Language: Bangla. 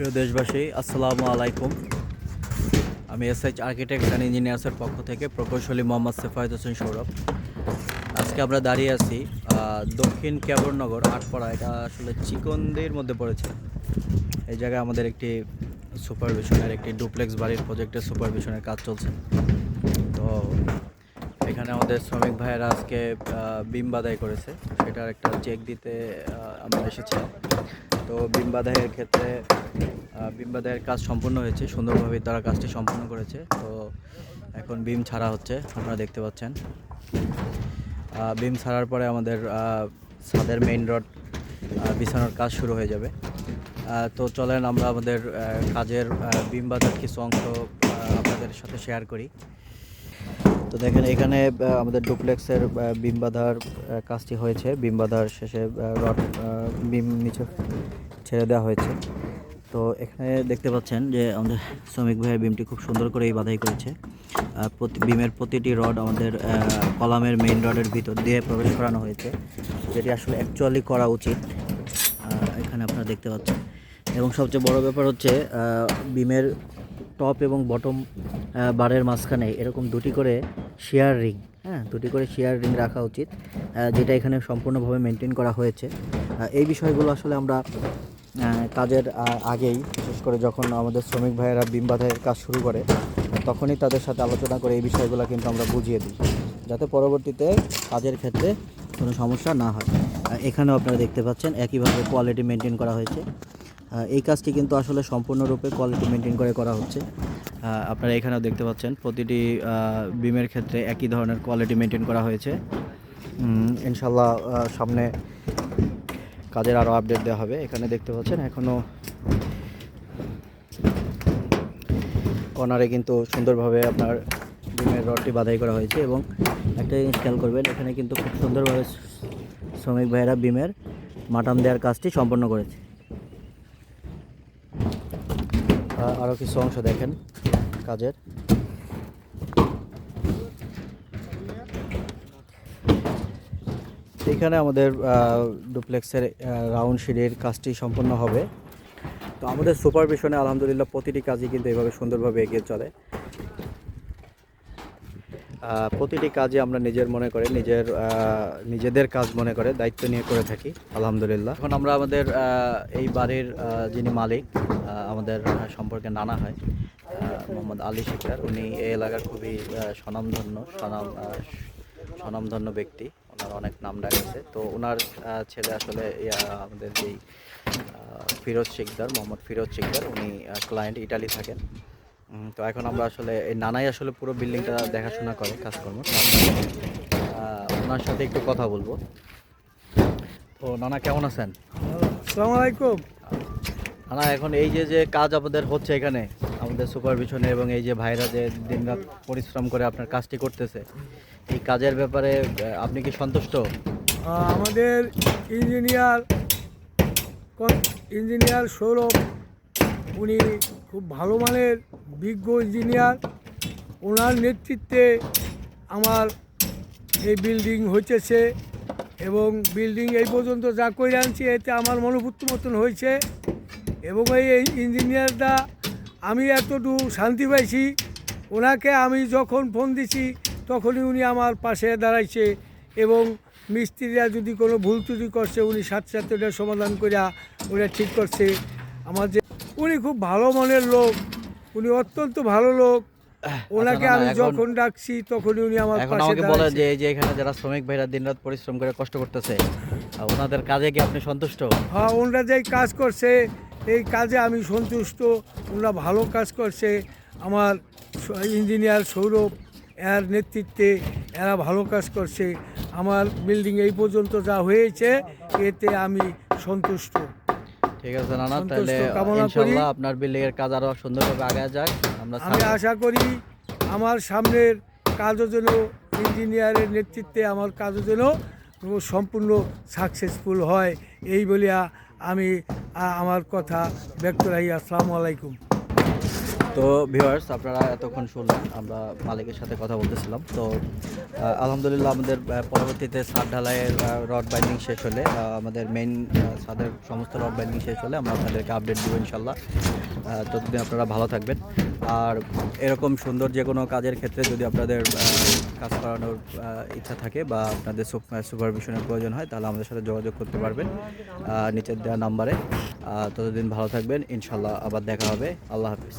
প্রিয় দেশবাসী, আসসালামু আলাইকুম। আমি এস এইচ আর্কিটেক্ট অ্যান্ড ইঞ্জিনিয়ার্সের পক্ষ থেকে প্রকৌশলী মোহাম্মদ সেফায়দ হোসেন সৌরভ। আজকে আমরা দাঁড়িয়ে আছি দক্ষিণ কেবরনগর আটপাড়া। এটা আসলে চিকনদের মধ্যে পড়েছে। এই জায়গায় আমাদের একটি সুপারভিশনের একটি ডুপ্লেক্স বাড়ির প্রজেক্টের সুপারভিশনের কাজ চলছে। তো এখানে আমাদের শ্রমিক ভাইয়েরা আজকে বিম বাদাই করেছে। সেটার একটা চেক দিতে আমরা এসেছিলাম তো বিম বাদাইয়ের ক্ষেত্রে বিম বাদাইয়ের কাজ সম্পূর্ণ হয়েছে। সুন্দরভাবে তারা কাজটি সম্পূর্ণ করেছে। তো এখন বিম ছাড়া হচ্ছে, আপনারা দেখতে পাচ্ছেন। বিম ছাড়ার পরে আমাদের ছাদের মেইন রড বিছানোর কাজ শুরু হয়ে যাবে। তো চলেন আমরা আমাদের কাজের বিম বাঁধার কিছু অংশ আপনাদের সাথে শেয়ার করি। তো দেখেন এখানে আমাদের ডুপ্লেক্সের আহ, বিম বাঁধার কাজটি হয়েছে। বিম বাঁধার শেষে রড বিম নিচে ছেড়ে দেওয়া হয়েছে। তো এখানে দেখতে পাচ্ছেন যে আমাদের শ্রমিক ভাইয়ের বিমটি খুব সুন্দর করে এই বাধাই করেছে। প্রতি বিমের প্রতিটি রড আমাদের কলামের মেইন রডের ভিতর দিয়ে প্রবেশ করানো হয়েছে যেটি আসলে অ্যাকচুয়ালি করা উচিত। এখানে আপনারা দেখতে পাচ্ছেন। এবং সবচেয়ে বড় ব্যাপার হচ্ছে বিমের টপ এবং বটম বারের মাঝখানে এরকম দুটি করে শেয়ার রিং হ্যাঁ দুটি করে শেয়ার রিং রাখা উচিত যেটা এখানে সম্পূর্ণভাবে মেনটেন করা হয়েছে। এই বিষয়গুলো আসলে আমরা কাজের আগেই, বিশেষ করে যখন আমাদের শ্রমিক ভাইয়েরা বিম বাঁধাইয়ের কাজ শুরু করে, তখনই তাদের সাথে আলোচনা করে এই বিষয়গুলো কিন্তু আমরা বুঝিয়ে দিই, যাতে পরবর্তীতে কাজের ক্ষেত্রে কোনো সমস্যা না হয়। এখানেও আপনারা দেখতে পাচ্ছেন একইভাবে কোয়ালিটি মেনটেন করা হয়েছে। এই কাজটি কিন্তু আসলে সম্পূর্ণরূপে কোয়ালিটি মেনটেন করে করা হচ্ছে। আপনারা এখানেও দেখতে পাচ্ছেন, প্রতিটি বিমের ক্ষেত্রে একই ধরনের কোয়ালিটি মেনটেন করা হয়েছে। ইনশাল্লাহ সামনে কাজের আরও আপডেট দেওয়া হবে। এখানে দেখতে পাচ্ছেন এখনও কর্নারে কিন্তু সুন্দরভাবে আপনার বিমের রডটি বাধাই করা হয়েছে এবং একটা জিনিস খেয়াল করবেন, এখানে কিন্তু খুব সুন্দরভাবে শ্রমিক ভাইয়েরা বিমের মাটাম দেওয়ার কাজটি সম্পন্ন করেছে। আরও কিছু অংশ দেখেন। কাজের। এখানে আমাদের ডুপ্লেক্সের রাউন্ড সিঁড়ির কাজটি সম্পন্ন হবে। তো আমাদের সুপারভিশনে আলহামদুলিল্লাহ প্রতিটি কাজই কিন্তু এভাবে সুন্দরভাবে এগিয়ে চলে। প্রতিটি কাজই আমরা নিজের মনে করে, নিজের নিজেদের কাজ মনে করে, দায়িত্ব নিয়ে করে থাকি, আলহামদুলিল্লাহ। এখন আমরা আমাদের এই বাড়ির যিনি মালিক আমাদের সম্পর্কে নানা হয় মোহাম্মদ আলী শিকদার উনি এই এলাকার খুবই স্বনামধন্য, স্বনাম স্বনামধন্য ব্যক্তি। ওনার অনেক নাম ডাকেছে। তো ওনার ছেলে আসলে আমাদের যেই ফিরোজ শিকদার মোহাম্মদ ফিরোজ শিকদার উনি ক্লায়েন্ট ইটালি থাকেন। তো এখন আমরা আসলে এই নানাই আসলে পুরো বিল্ডিংটা দেখাশোনা করে কাজকর্ম। ওনার সাথে একটু কথা বলব। তো নানা কেমন আছেন? আসসালামু আলাইকুম। নানা এখন এই যে যে কাজ আমাদের হচ্ছে এখানে আমাদের সুপারভিশনে এবং এই যে ভাইরা যে দিনরাত পরিশ্রম করে আপনার কাজটি করতেছে এই কাজের ব্যাপারে আপনি কি সন্তুষ্ট? আমাদের ইঞ্জিনিয়ার ইঞ্জিনিয়ার সৌরভ উনি খুব ভালো মানের বিজ্ঞ ইঞ্জিনিয়ার। ওনার নেতৃত্বে আমার এই বিল্ডিং হইতেছে এবং বিল্ডিং এই পর্যন্ত যা করে আনছি, এতে আমার মনোভূত মতন হয়েছে এবং এই ইঞ্জিনিয়ারটা আমি এতটুকু শান্তি পাইছি। ওনাকে আমি যখন ফোন দিছি, তখনই উনি আমার পাশে দাঁড়াইছে এবং মিস্ত্রিরা যদি কোনো ভুল ত্রুটি করছে, উনি সাথে সাথে ওটা সমাধান করিয়া ওটা ঠিক করছে। আমার যে উনি খুব ভালো মনের লোক উনি অত্যন্ত ভালো লোক। ওনাকে না, না, আমি যখন ডাকছি তখনই উনি আমার এখন আমাকে দাঁড়াইছে। যে এই যে এখানে যারা শ্রমিক ভাইরা দিনরাত পরিশ্রম করে কষ্ট করতেছে ওনাদের কাজে কি আপনি সন্তুষ্ট? হ্যাঁ ওনারা যেই কাজ করছে এই কাজে আমি সন্তুষ্ট। ওনারা ভালো কাজ করছে। আমার ইঞ্জিনিয়ার সৌরভ এর নেতৃত্বে এরা ভালো কাজ করছে। আমার বিল্ডিং এই পর্যন্ত যা হয়েছে এতে আমি সন্তুষ্ট। ঠিক আছে নানা তাহলে ইনশাআল্লাহ আপনার বিল্ডিং এর কাজ আরও সুন্দরভাবে আগায় যাক। আমরা আমি আশা করি আমার সামনের কাজও যেন ইঞ্জিনিয়ারের নেতৃত্বে আমার কাজও যেন সম্পূর্ণ সাকসেসফুল হয়। এই বলিয়া আমি আমার কথা ব্যক্ত রাখি। আসসালামু আলাইকুম। তো ভিউয়ার্স আপনারা এতক্ষণ শুনলেন, আমরা মালিকের সাথে কথা বলতেছিলাম। তো আলহামদুলিল্লাহ আমাদের পরবর্তীতে সাদ ঢালাইয়ের রড বাইন্ডিং শেষ হলে আমাদের মেইন ছাদের সমস্ত রড বাইন্ডিং শেষ হলে আমরা আপনাদেরকে আপডেট দেবো ইনশাল্লাহ ততদিন আপনারা ভালো থাকবেন। আর এরকম সুন্দর যে কোনো কাজের ক্ষেত্রে যদি আপনাদের কাজ করানোর ইচ্ছা থাকে বা আপনাদের সুপারভিশনের প্রয়োজন হয়, তাহলে আমাদের সাথে যোগাযোগ করতে পারবেন নিচের দেওয়া নাম্বারে। ততদিন ভালো থাকবেন ইনশাল্লাহ আবার দেখা হবে। আল্লাহ হাফিজ।